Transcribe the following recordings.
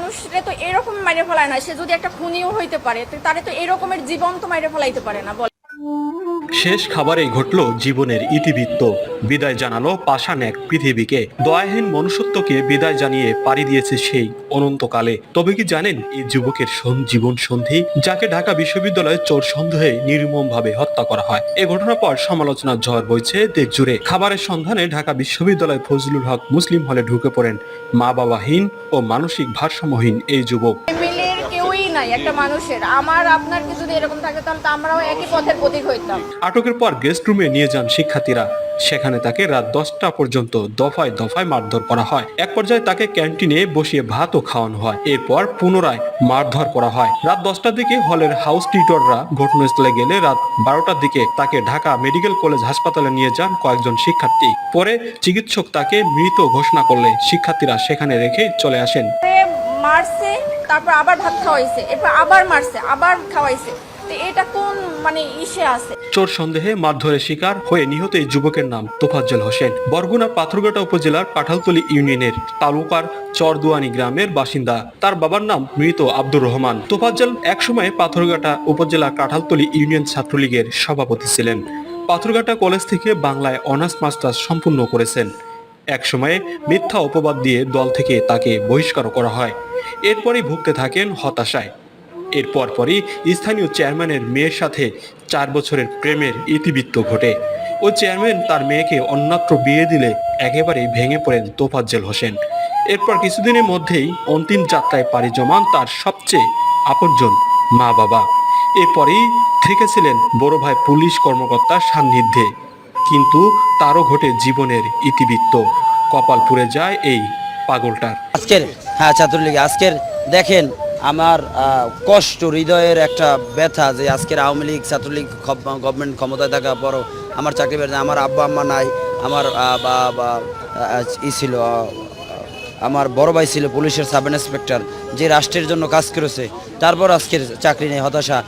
মানুষরে তো এরকম মাইরে ফেলায় না, সে যদি একটা খুনিও হইতে পারে তাহলে তারে তো এরকমের জীবন তো মাইরে ফেলাইতে পারে না বল শেষ খাবারেই ঘটল জীবনের ইতিবৃত্ত। বিদায় জানালো পাষাণ এক পৃথিবীকে। দয়াহীন মনুষ্যত্বকে বিদায় জানিয়ে পাড়ি দিয়েছে সেই অনন্তকালে। তবে কি জানেন এই যুবকের জীবন সন্ধি যাকে ঢাকা বিশ্ববিদ্যালয়ে চোর সন্দেহে নির্মমভাবে হত্যা করা হয়? এ ঘটনার পর সমালোচনার ঝড় বইছে দেশ জুড়ে খাবারের সন্ধানে ঢাকা বিশ্ববিদ্যালয় ফজলুল হক মুসলিম হলে ঢুকে পড়েন মা বাবাহীন ও মানসিক ভারসাম্যহীন এই যুবক। নাই, একটা মানুষের। আমার, আপনার কি যদি এরকম থাকে, তাহলে আমরাও একই পথের প্রতীক হইতাম। আটকের পর গেস্ট রুমে নিয়ে যান শিক্ষার্থীরা। সেখানে তাকে রাত দশটা পর্যন্ত দফায় দফায় মারধর করা হয়। এক পর্যায়ে তাকে ক্যান্টিনে বসিয়ে ভাতও খাওয়ানো হয়। এরপর পুনরায় মারধর করা হয়। রাত দশটার দিকে হলের হাউস টিউটররা ঘটনাস্থলে গেলে রাত বারোটার দিকে তাকে ঢাকা মেডিকেল কলেজ হাসপাতালে নিয়ে যান কয়েকজন শিক্ষার্থী। পরে চিকিৎসক তাকে মৃত ঘোষণা করলে শিক্ষার্থীরা সেখানে রেখে চলে আসেন। মারছে, তারপর আবার ভাত খাওয়াইছে, এরপর আবার মারছে, আবার খাওয়াইছে। তো এটা কোন মানে ইসে আছে? চোর সন্দেহে মারধরের শিকার হয়ে নিহত এই যুবকের নাম তোফাজ্জল হোসেন। বরগুনা পাথরঘাটা উপজেলার কাঁঠালতলী ইউনিয়নের তালুকার চরদুয়ানি গ্রামের বাসিন্দা। তার বাবার নাম মৃত আব্দুর রহমান। তোফাজ্জল একসময় পাথরঘাটা উপজেলা কাঁঠালতলী ইউনিয়ন ছাত্রলীগের সভাপতি ছিলেন। পাথরঘাটা কলেজ থেকে বাংলায় অনার্স মাস্টার্স সম্পূর্ণ করেছেন। একসময়ে মিথ্যা অপবাদ দিয়ে দল থেকে তাকে বহিষ্কার করা হয়। এরপরই ভুগতে থাকেন হতাশায়। এর পরপরই স্থানীয় চেয়ারম্যানের মেয়ের সাথে চার বছরের প্রেমের ইতিবৃত্ত ঘটে। ও চেয়ারম্যান তার মেয়েকে অন্যত্র বিয়ে দিলে একেবারেই ভেঙে পড়েন তোফাজ্জেল হোসেন। এরপর কিছুদিনের মধ্যেই অন্তিম যাত্রায় পাড়ি জমান তার সবচেয়ে আপনজন মা বাবা এরপরেই থেকেছিলেন বড় ভাই পুলিশ কর্মকর্তার সান্নিধ্যে। কিন্তু তারও ঘটে জীবনের ইতিবৃত্ত। কপাল পুড়ে যায় এই পাগলটার। আজকের হ্যাঁ ছাত্রলীগ, আজকের দেখেন আমার কষ্ট, হৃদয়ের একটা ব্যথা যে আজকের আওয়ামী লীগ, ছাত্রলীগ গভর্নমেন্ট ক্ষমতায় থাকা বড় আমার চাকরি বেড়ে আমার আব্বা, আম্মা নাই, আমার বা ই ছিল আমার বড় ভাই ছিল পুলিশের সাব ইন্সপেক্টর যে রাষ্ট্রের জন্য কাজ করেছে, তারপর আজকের চাকরি নেই হতাশা।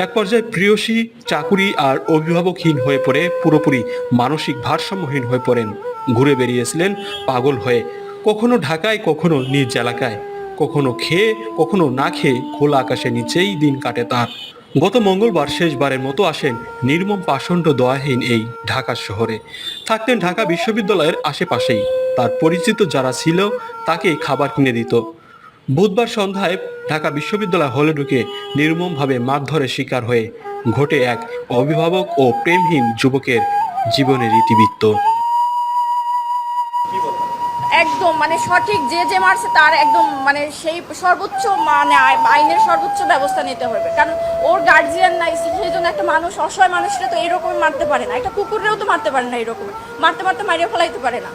এক পর্যায়ে প্রিয়সী, চাকুরি আর অভিভাবকহীন হয়ে পড়ে, পুরোপুরি মানসিক ভারসাম্যহীন হয়ে পড়েন। ঘুরে বেরিয়েছিলেন পাগল হয়ে। কখনো ঢাকায়, কখনো নিজ এলাকায়। কখনো খেয়ে, কখনো না খেয়ে খোলা আকাশের নিচেই দিন কাটে তার। গত মঙ্গলবার শেষবারের মতো আসেন নির্মম পাষণ্ড দয়াহীন এই ঢাকা শহরে। থাকতেন ঢাকা বিশ্ববিদ্যালয়ের আশেপাশেই। তার পরিচিত যারা ছিল, তাকে খাবার কিনে দিত। বুধবার সন্ধ্যায় ঢাকা বিশ্ববিদ্যালয় হলে ঢুকে নির্মমভাবে মারধরের শিকার হয়ে ঘটে এক অভিভাবক ও প্রেমহীন যুবকের জীবনের ইতিবৃত্ত একদম মানে সঠিক যে যে মারছে তার একদম মানে সেই সর্বোচ্চ মানে আই- আইনের সর্বোচ্চ ব্যবস্থা নিতে হবে। কারণ ওর গার্জিয়ান নাই, সেই জন্য একটা মানুষ, অসহায় মানুষরা তো এরকম মারতে পারে না। একটা কুকুরেও তো মারতে পারে না এরকম মারতে মারতে মারিয়ে ফেলাইতে পারে না।